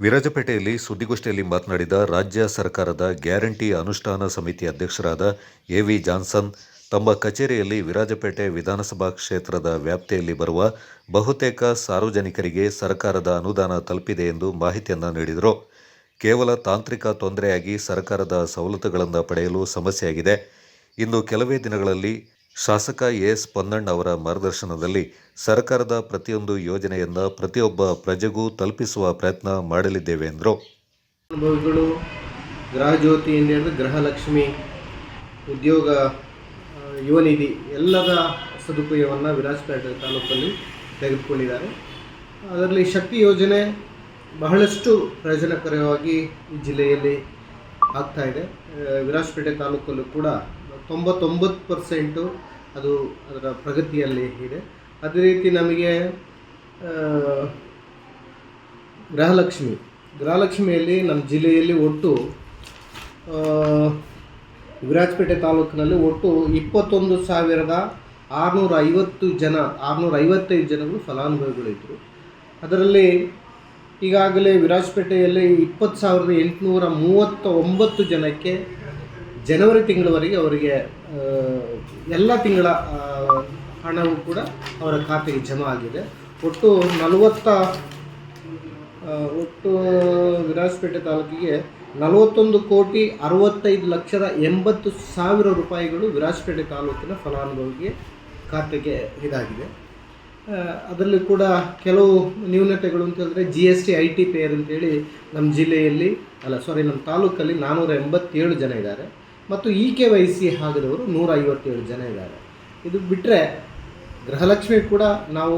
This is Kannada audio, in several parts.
ವಿರಾಜಪೇಟೆಯಲ್ಲಿ ಸುದ್ದಿಗೋಷ್ಠಿಯಲ್ಲಿ ಮಾತನಾಡಿದ ರಾಜ್ಯ ಸರ್ಕಾರದ ಗ್ಯಾರಂಟಿ ಅನುಷ್ಠಾನ ಸಮಿತಿ ಅಧ್ಯಕ್ಷರಾದ ಎವಿ ಜಾನ್ಸನ್, ತಮ್ಮ ಕಚೇರಿಯಲ್ಲಿ ವಿರಾಜಪೇಟೆ ವಿಧಾನಸಭಾ ಕ್ಷೇತ್ರದ ವ್ಯಾಪ್ತಿಯಲ್ಲಿ ಬರುವ ಬಹುತೇಕ ಸಾರ್ವಜನಿಕರಿಗೆ ಸರ್ಕಾರದ ಅನುದಾನ ತಲುಪಿದೆ ಎಂದು ಮಾಹಿತಿಯನ್ನು ನೀಡಿದರು. ಕೇವಲ ತಾಂತ್ರಿಕ ತೊಂದರೆಯಾಗಿ ಸರ್ಕಾರದ ಸವಲತ್ತುಗಳನ್ನು ಪಡೆಯಲು ಸಮಸ್ಯೆಯಾಗಿದೆ. ಇನ್ನು ಕೆಲವೇ ದಿನಗಳಲ್ಲಿ ಶಾಸಕ ಎಸ್ ಪೊನ್ನಣ್ಣ ಅವರ ಮಾರ್ಗದರ್ಶನದಲ್ಲಿ ಸರ್ಕಾರದ ಪ್ರತಿಯೊಂದು ಯೋಜನೆಯನ್ನು ಪ್ರತಿಯೊಬ್ಬ ಪ್ರಜೆಗೂ ತಲುಪಿಸುವ ಪ್ರಯತ್ನ ಮಾಡಲಿದ್ದೇವೆ ಎಂದರು. ಅನುಭವಿಗಳು ಗೃಹ ಜ್ಯೋತಿಯಿಂದ ಹಿಡಿದು ಗೃಹಲಕ್ಷ್ಮಿ, ಉದ್ಯೋಗ ಯುವನಿಧಿ ಯುವ ನಿಧಿ ಎಲ್ಲದ ಸದುಪಯೋಗವನ್ನು ವಿರಾಜಪೇಟೆ ತಾಲೂಕಲ್ಲಿ ತೆಗೆದುಕೊಂಡಿದ್ದಾರೆ. ಅದರಲ್ಲಿ ಶಕ್ತಿ ಯೋಜನೆ ಬಹಳಷ್ಟು ಪ್ರಯೋಜನಕರವಾಗಿ ಈ ಜಿಲ್ಲೆಯಲ್ಲಿ ಆಗ್ತಾ ಇದೆ. ವಿರಾಜಪೇಟೆ ತಾಲೂಕಲ್ಲೂ ಕೂಡ ತೊಂಬತ್ತೊಂಬತ್ತು ಪರ್ಸೆಂಟು ಅದು ಅದರ ಪ್ರಗತಿಯಲ್ಲಿ ಇದೆ. ಅದೇ ರೀತಿ ನಮಗೆ ಗೃಹಲಕ್ಷ್ಮಿ. ಗೃಹಲಕ್ಷ್ಮಿಯಲ್ಲಿ ನಮ್ಮ ಜಿಲ್ಲೆಯಲ್ಲಿ ಒಟ್ಟು ವಿರಾಜಪೇಟೆ ತಾಲೂಕಿನಲ್ಲಿ ಒಟ್ಟು ಇಪ್ಪತ್ತೊಂದು ಸಾವಿರದ ಆರುನೂರ ಐವತ್ತು ಜನ ಆರುನೂರ ಐವತ್ತೈದು ಜನಗಳು ಫಲಾನುಭವಿಗಳಿದ್ದರು ಅದರಲ್ಲಿ ಈಗಾಗಲೇ ವಿರಾಜಪೇಟೆಯಲ್ಲಿ ಇಪ್ಪತ್ತು ಸಾವಿರದ ಎಂಟುನೂರ ಮೂವತ್ತ ಒಂಬತ್ತು ಜನಕ್ಕೆ ಜನವರಿ ತಿಂಗಳವರೆಗೆ ಅವರಿಗೆ ಎಲ್ಲ ತಿಂಗಳ ಹಣವು ಕೂಡ ಅವರ ಖಾತೆಗೆ ಜಮಾ ಆಗಿದೆ. ಒಟ್ಟು ನಲವತ್ತ ಒಟ್ಟು ವಿರಾಜಪೇಟೆ ತಾಲೂಕಿಗೆ ನಲವತ್ತೊಂದು ಕೋಟಿ ಅರವತ್ತೈದು ಲಕ್ಷದ ಎಂಬತ್ತು ಸಾವಿರ ರೂಪಾಯಿಗಳು ವಿರಾಜಪೇಟೆ ತಾಲೂಕಿನ ಫಲಾನುಭವಿಗೆ ಖಾತೆಗೆ ಇದಾಗಿದೆ. ಅದರಲ್ಲಿ ಕೂಡ ಕೆಲವು ನ್ಯೂನತೆಗಳು ಅಂತ ಹೇಳಿದ್ರೆ G S T I T payer ಅಂತೇಳಿ ನಮ್ಮ ಜಿಲ್ಲೆಯಲ್ಲಿ, ಅಲ್ಲ ಸಾರಿ ನಮ್ಮ ತಾಲೂಕಲ್ಲಿ ನಾನ್ನೂರ ಎಂಬತ್ತೇಳು ಜನ ಇದ್ದಾರೆ. ಮತ್ತು ಇ ಕೆ ವೈ ಸಿ ಆಗದವರು ನೂರ ಐವತ್ತೇಳು ಜನ ಇದ್ದಾರೆ. ಇದು ಬಿಟ್ಟರೆ ಗೃಹಲಕ್ಷ್ಮಿ ಕೂಡ ನಾವು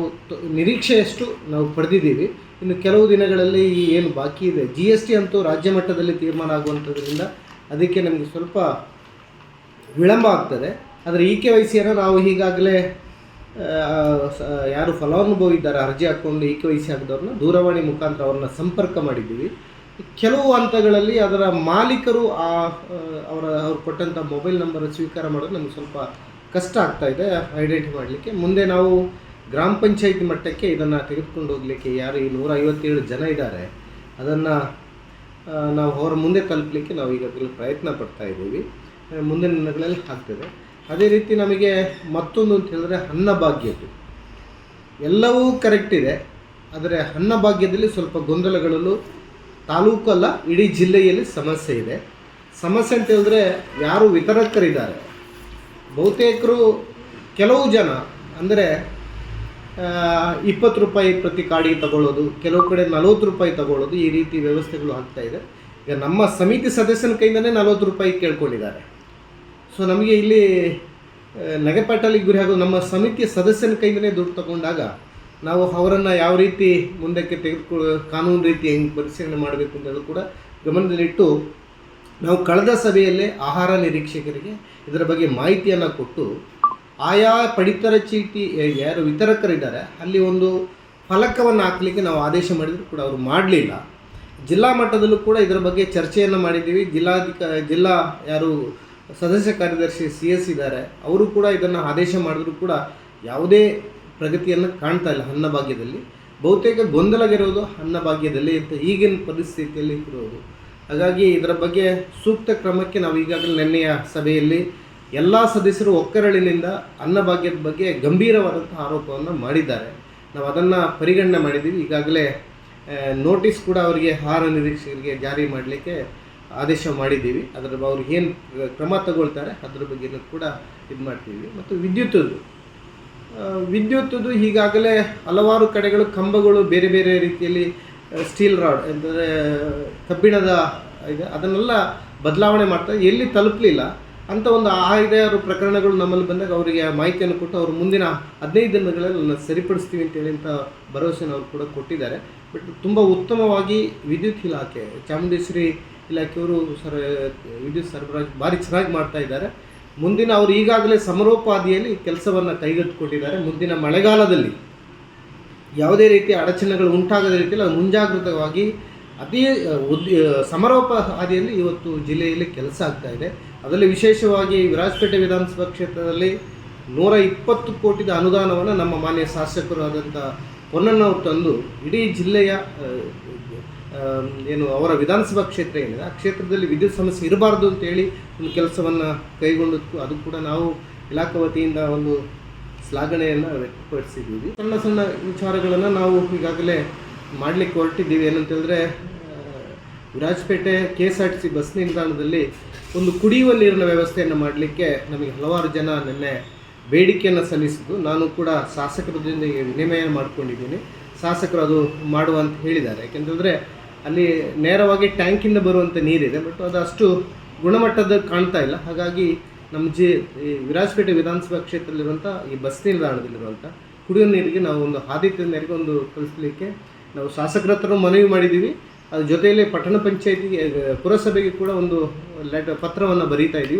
ನಿರೀಕ್ಷೆಯಷ್ಟು ನಾವು ಪಡೆದಿದ್ದೀವಿ. ಇನ್ನು ಕೆಲವು ದಿನಗಳಲ್ಲಿ ಈ ಏನು ಬಾಕಿ ಇದೆ. ಜಿ ಎಸ್ ಟಿ ಅಂತೂ ರಾಜ್ಯ ಮಟ್ಟದಲ್ಲಿ ತೀರ್ಮಾನ ಆಗುವಂಥದ್ರಿಂದ ಅದಕ್ಕೆ ನಮಗೆ ಸ್ವಲ್ಪ ವಿಳಂಬ ಆಗ್ತದೆ. ಆದರೆ ಇ ಕೆ ವೈ ಸಿಯನ್ನು ನಾವು ಈಗಾಗಲೇ ಯಾರು ಫಲಾನುಭವಿ ಇದ್ದಾರೆ ಅರ್ಜಿ ಹಾಕ್ಕೊಂಡು ಇ ಕೆ ವೈ ಸಿ ಹಾಕಿದವ್ರನ್ನ ದೂರವಾಣಿ ಮುಖಾಂತರ ಅವ್ರನ್ನ ಸಂಪರ್ಕ ಮಾಡಿದ್ದೀವಿ. ಕೆಲವು ಹಂತಗಳಲ್ಲಿ ಅದರ ಮಾಲೀಕರು ಆ ಅವರ, ಅವ್ರು ಕೊಟ್ಟಂಥ ಮೊಬೈಲ್ ನಂಬರ್ ಸ್ವೀಕಾರ ಮಾಡೋದು ನಮಗೆ ಸ್ವಲ್ಪ ಕಷ್ಟ ಆಗ್ತಾ ಇದೆ ಐಡೆಂಟಿ ಮಾಡಲಿಕ್ಕೆ. ಮುಂದೆ ನಾವು ಗ್ರಾಮ ಪಂಚಾಯತಿ ಮಟ್ಟಕ್ಕೆ ಇದನ್ನು ತೆಗೆದುಕೊಂಡು ಹೋಗಲಿಕ್ಕೆ ಯಾರು ಈ ನೂರ ಐವತ್ತೇಳು ಜನ ಇದ್ದಾರೆ, ಅದನ್ನು ನಾವು ಅವರ ಮುಂದೆ ತಲುಪಲಿಕ್ಕೆ ನಾವು ಈಗಾಗಲೇ ಪ್ರಯತ್ನ ಪಡ್ತಾ ಇದ್ದೀವಿ. ಮುಂದಿನ ದಿನಗಳಲ್ಲಿ ಆಗ್ತದೆ. ಅದೇ ರೀತಿ ನಮಗೆ ಮತ್ತೊಂದು ಅಂತ ಹೇಳಿದ್ರೆ ಅನ್ನಭಾಗ್ಯದ್ದು ಎಲ್ಲವೂ ಕರೆಕ್ಟ್ ಇದೆ, ಆದರೆ ಅನ್ನಭಾಗ್ಯದಲ್ಲಿ ಸ್ವಲ್ಪ ಗೊಂದಲಗಳು ತಾಲೂಕು ಅಲ್ಲ, ಇಡೀ ಜಿಲ್ಲೆಯಲ್ಲಿ ಸಮಸ್ಯೆ ಇದೆ. ಸಮಸ್ಯೆ ಅಂತ ಹೇಳಿದ್ರೆ ಯಾರು ವಿತರಕರಿದ್ದಾರೆ? ಬಹುತೇಕರು ಕೆಲವು ಜನ, ಅಂದರೆ ಇಪ್ಪತ್ತು ರೂಪಾಯಿ ಪ್ರತಿ ಕಾಡಿಗೆ ತಗೊಳ್ಳೋದು, ಕೆಲವು ಕಡೆ ನಲವತ್ತು ರೂಪಾಯಿ ತಗೊಳ್ಳೋದು, ಈ ರೀತಿ ವ್ಯವಸ್ಥೆಗಳು ಆಗ್ತಾ ಇದೆ. ಈಗ ನಮ್ಮ ಸಮಿತಿ ಸದಸ್ಯನ ಕೈಯಿಂದಲೇ ನಲವತ್ತು ರೂಪಾಯಿ ಕೇಳ್ಕೊಂಡಿದ್ದಾರೆ. ಸೊ ನಮಗೆ ಇಲ್ಲಿ ನಗೆಪಾಟಲಿಗೆ ಗುರಿ ಆಗೋದು ನಮ್ಮ ಸಮಿತಿಯ ಸದಸ್ಯನ ಕೈಯಿಂದಲೇ ದುಡ್ಡು ತಗೊಂಡಾಗ ನಾವು ಅವರನ್ನು ಯಾವ ರೀತಿ ಮುಂದಕ್ಕೆ ತೆಗೆದುಕೊಳ್ಳೋ ಕಾನೂನು ರೀತಿ ಹೆಂಗೆ ಪರಿಶೀಲನೆ ಮಾಡಬೇಕು ಅಂತ ಕೂಡ ಗಮನದಲ್ಲಿಟ್ಟು ನಾವು ಕಳೆದ ಸಭೆಯಲ್ಲೇ ಆಹಾರ ನಿರೀಕ್ಷಕರಿಗೆ ಇದರ ಬಗ್ಗೆ ಮಾಹಿತಿಯನ್ನು ಕೊಟ್ಟು ಆಯಾ ಪಡಿತರ ಚೀಟಿ ಯಾರು ವಿತರಕರಿದ್ದಾರೆ ಅಲ್ಲಿ ಒಂದು ಫಲಕವನ್ನು ಹಾಕಲಿಕ್ಕೆ ನಾವು ಆದೇಶ ಮಾಡಿದರೂ ಕೂಡ ಅವರು ಮಾಡಲಿಲ್ಲ. ಜಿಲ್ಲಾ ಮಟ್ಟದಲ್ಲೂ ಕೂಡ ಇದರ ಬಗ್ಗೆ ಚರ್ಚೆಯನ್ನು ಮಾಡಿದ್ದೀವಿ. ಜಿಲ್ಲಾಧಿಕ, ಜಿಲ್ಲಾ ಯಾರು ಸದಸ್ಯ ಕಾರ್ಯದರ್ಶಿ ಸಿ ಎಸ್ ಇದ್ದಾರೆ, ಅವರು ಕೂಡ ಇದನ್ನು ಆದೇಶ ಮಾಡಿದ್ರು ಕೂಡ ಯಾವುದೇ ಪ್ರಗತಿಯನ್ನು ಕಾಣ್ತಾ ಇಲ್ಲ ಅನ್ನಭಾಗ್ಯದಲ್ಲಿ ಬಹುತೇಕ ಗೊಂದಲಗಿರೋದು ಅನ್ನಭಾಗ್ಯದಲ್ಲಿ ಅಂತ ಈಗಿನ ಪರಿಸ್ಥಿತಿಯಲ್ಲಿ ಇರೋದು. ಹಾಗಾಗಿ ಇದರ ಬಗ್ಗೆ ಸೂಕ್ತ ಕ್ರಮಕ್ಕೆ ನಾವು ಈಗಾಗಲೇ ನಿನ್ನೆಯ ಸಭೆಯಲ್ಲಿ ಎಲ್ಲ ಸದಸ್ಯರು ಒಕ್ಕರಳಿನಿಂದ ಅನ್ನಭಾಗ್ಯದ ಬಗ್ಗೆ ಗಂಭೀರವಾದಂಥ ಆರೋಪವನ್ನು ಮಾಡಿದ್ದಾರೆ. ನಾವು ಅದನ್ನು ಪರಿಗಣನೆ ಮಾಡಿದ್ದೀವಿ. ಈಗಾಗಲೇ ನೋಟಿಸ್ ಕೂಡ ಅವರಿಗೆ ಆಹಾರ ನಿರೀಕ್ಷಕರಿಗೆ ಜಾರಿ ಮಾಡಲಿಕ್ಕೆ ಆದೇಶ ಮಾಡಿದ್ದೀವಿ. ಅದರ ಅವ್ರಿಗೆ ಏನು ಕ್ರಮ ತಗೊಳ್ತಾರೆ ಅದರ ಬಗ್ಗೆನೂ ಕೂಡ ಇದು ಮಾಡ್ತೀವಿ. ಮತ್ತು ವಿದ್ಯುತ್ತದು ಆ, ವಿದ್ಯುತ್ತದು ಈಗಾಗಲೇ ಹಲವಾರು ಕಡೆಗಳು ಕಂಬಗಳು ಬೇರೆ ಬೇರೆ ರೀತಿಯಲ್ಲಿ ಸ್ಟೀಲ್ ರಾಡ್ ಅಂದರೆ ಕಬ್ಬಿಣದ ಇದೆ, ಅದನ್ನೆಲ್ಲ ಬದಲಾವಣೆ ಮಾಡ್ತಾ, ಎಲ್ಲಿ ತಲುಪಲಿಲ್ಲ. ಅಂತ ಒಂದು ಆಯ್ದಾರು ಪ್ರಕರಣಗಳು ನಮ್ಮಲ್ಲಿ ಬಂದಾಗ ಅವರಿಗೆ ಮಾಹಿತಿಯನ್ನು ಕೊಟ್ಟು ಅವರು ಮುಂದಿನ ಹದಿನೈದು ದಿನಗಳಲ್ಲಿ ಸರಿಪಡಿಸ್ತೀವಿ ಅಂತೇಳಿ ಅಂತ ಭರವಸೆನ ಅವರು ಕೂಡ ಕೊಟ್ಟಿದ್ದಾರೆ. ಬಟ್ ತುಂಬ ಉತ್ತಮವಾಗಿ ವಿದ್ಯುತ್ ಇಲಾಖೆ, ಚಾಮುಂಡೇಶ್ವರಿ ಇಲಾಖೆಯವರು ಸರ್, ವಿದ್ಯುತ್ ಸರಬರಾಜು ಭಾರಿ ಚೆನ್ನಾಗಿ ಮಾಡ್ತಾ ಇದ್ದಾರೆ. ಮುಂದಿನ ಅವರು ಈಗಾಗಲೇ ಸಮರೋಪಾದಿಯಲ್ಲಿ ಕೆಲಸವನ್ನು ಕೈಗೆತ್ತಿಕೊಂಡಿದ್ದಾರೆ. ಮುಂದಿನ ಮಳೆಗಾಲದಲ್ಲಿ ಯಾವುದೇ ರೀತಿಯ ಅಡಚಣೆಗಳು ಉಂಟಾಗದ ರೀತಿಯಲ್ಲಿ ಮುಂಜಾಗೃತವಾಗಿ ಅತಿ ಉದ್ ಸಮರೋಪ ಹಾದಿಯಲ್ಲಿ ಇವತ್ತು ಜಿಲ್ಲೆಯಲ್ಲಿ ಕೆಲಸ ಆಗ್ತಾ ಇದೆ. ಅದರಲ್ಲಿ ವಿಶೇಷವಾಗಿ ವಿರಾಜಪೇಟೆ ವಿಧಾನಸಭಾ ಕ್ಷೇತ್ರದಲ್ಲಿ ನೂರ ಇಪ್ಪತ್ತು ಕೋಟಿದ ಅನುದಾನವನ್ನು ನಮ್ಮ ಮಾನ್ಯ ಶಾಸಕರು ಆದಂಥ ಅವರು ತಂದು ಇಡೀ ಜಿಲ್ಲೆಯ ಏನು ಅವರ ವಿಧಾನಸಭಾ ಕ್ಷೇತ್ರ ಏನಿದೆ, ಆ ಕ್ಷೇತ್ರದಲ್ಲಿ ವಿದ್ಯುತ್ ಸಮಸ್ಯೆ ಇರಬಾರ್ದು ಅಂತೇಳಿ ಒಂದು ಕೆಲಸವನ್ನು ಕೈಗೊಂಡಿತ್ತು ಅದು ಕೂಡ ನಾವು ಇಲಾಖೆ ವತಿಯಿಂದ ಒಂದು ಶ್ಲಾಘನೆಯನ್ನು ವ್ಯಕ್ತಪಡಿಸಿದ್ದೀವಿ. ಸಣ್ಣ ಸಣ್ಣ ವಿಚಾರಗಳನ್ನು ನಾವು ಈಗಾಗಲೇ ಮಾಡಲಿಕ್ಕೆ ಹೊರಟಿದ್ದೀವಿ. ಏನಂತೇಳಿದ್ರೆ Virajpet K S R T C bus ನಿಲ್ದಾಣದಲ್ಲಿ ಒಂದು ಕುಡಿಯುವ ನೀರಿನ ವ್ಯವಸ್ಥೆಯನ್ನು ಮಾಡಲಿಕ್ಕೆ ನಮಗೆ ಹಲವಾರು ಜನ ನಿನ್ನೆ ಬೇಡಿಕೆಯನ್ನು ಸಲ್ಲಿಸಿದ್ದು, ನಾನು ಕೂಡ ಶಾಸಕರ ಜೊತೆಗೆ ವಿನಿಮಯ ಮಾಡಿಕೊಂಡಿದ್ದೀನಿ. ಶಾಸಕರು ಅದು ಮಾಡುವ ಅಂತ ಹೇಳಿದ್ದಾರೆ. ಯಾಕೆಂತಂದರೆ, ಅಲ್ಲಿ ನೇರವಾಗಿ ಟ್ಯಾಂಕಿಂದ ಬರುವಂಥ ನೀರಿದೆ, ಬಟ್ ಅದು ಅಷ್ಟು ಗುಣಮಟ್ಟದ ಕಾಣ್ತಾ ಇಲ್ಲ. ಹಾಗಾಗಿ ನಮ್ಮ ಜಿ ವಿರಾಜಪೇಟೆ ವಿಧಾನಸಭಾ ಕ್ಷೇತ್ರದಲ್ಲಿರುವಂಥ ಈ ಬಸ್ ನಿಲ್ದಾಣದಲ್ಲಿರುವಂಥ ಕುಡಿಯೋ ನೀರಿಗೆ ನಾವು ಒಂದು ಆದಿತ್ಯ ಮೇರೆಗೆ ಒಂದು ಕಲಿಸಲಿಕ್ಕೆ ನಾವು ಶಾಸಕರ ಹತ್ರ ಮನವಿ ಮಾಡಿದ್ದೀವಿ ಅದ್ರ ಜೊತೆಯಲ್ಲಿ ಪಟ್ಟಣ ಪಂಚಾಯತಿಗೆ, ಪುರಸಭೆಗೆ ಕೂಡ ಒಂದು ಲೆಟರ್, ಪತ್ರವನ್ನು ಬರೀತಾ ಇದ್ದೀವಿ